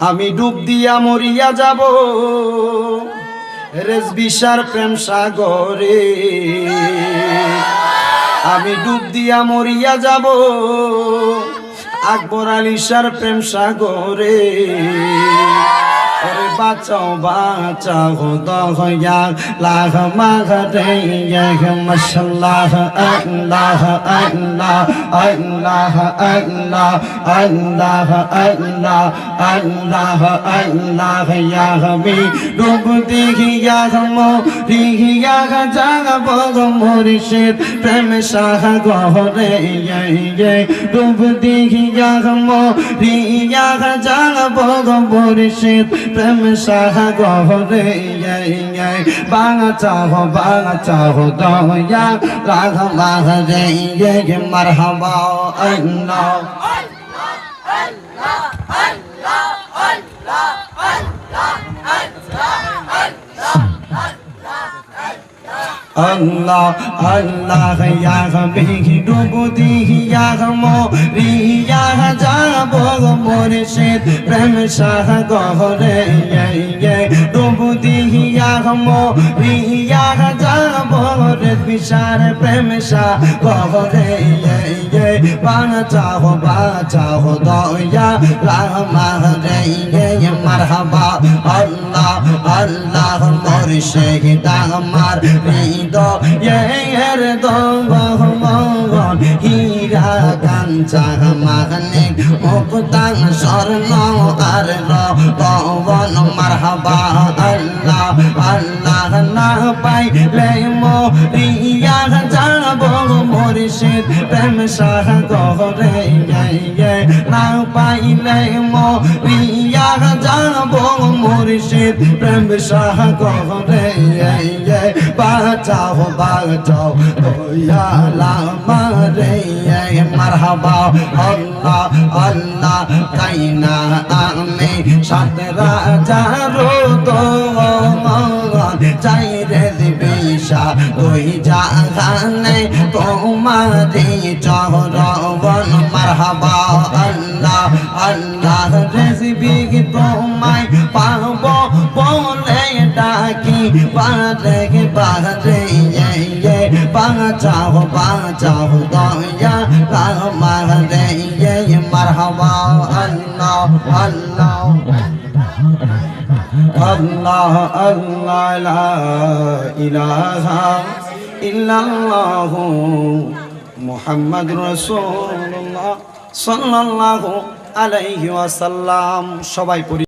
আমি ডুব দিয়া মরিয়া যাব। রেস বিশার প্রেম সাগরে। আমি ডুব দিয়া মরিয়া যাব। আকবর আলিশার প্রেম সাগরে। বাঁচাও বাঁচাও দয়া লাখ মাঘ রে মশাল্লাহ, আল্লাহ আল্লাহ আল্লাহ আল্লাহ আল্লাহ আল্লাহ আল্লাহ আল্লাহ, ইয়া ইয়ে দিহিয়া গমো দিহিয়া জাগব মুর্শিদ। প্রেম সাগরে বাংলা হো বাংলা হো দয়া। রাধ রাধ রে মারহাবা, আল্লাহ। আল্লাহ আল্লাহ, ইয়া বিহি ডুবু দিহি ইয়া মো রিহি ইয়া যাব মুর্শিদ প্রেম শাহ গহরে ri যাব রে বিশার প্রেম শাহ গহরে বাঁচাও বাঁচাও দয়া রামা রে মারহাবা আল্লাহ আল্লাহ মুর্শিদ আমার হৃদয়ের দমন হীরা কাঞ্চা মাগনে মুক্তাং স্বর্ণ আর রবন মারহাবা আল্লাহ আল্লাহ না পাইলে মরিয়া যাব মুর্শিদ, প্রেম শাহ গহরে না পাইলে মরিয়া যাব মুর্শিদ, প্রেম শাহ গহরে বাঁচাও বাঁচাও, দয়ালা মারে মারহাবা আল্লাহ আল্লাহ, কাইনা আমি সাত রাজারো তো চাই রে দিবিশা তুই জাগানে তোমারি চরবন মারহাবা, আল্লাহ আল্লাহ রেসিবি তোমায় পাব বলে ডাকি। পারে পারে বাঁচাও বাঁচাও দয়া আল্লাহ আল্লাহ। আল্লাহ আল্লাহ লা ইলাহা ইল্লাল্লাহ ওয়াসাল্লাম। সবাই পড়ি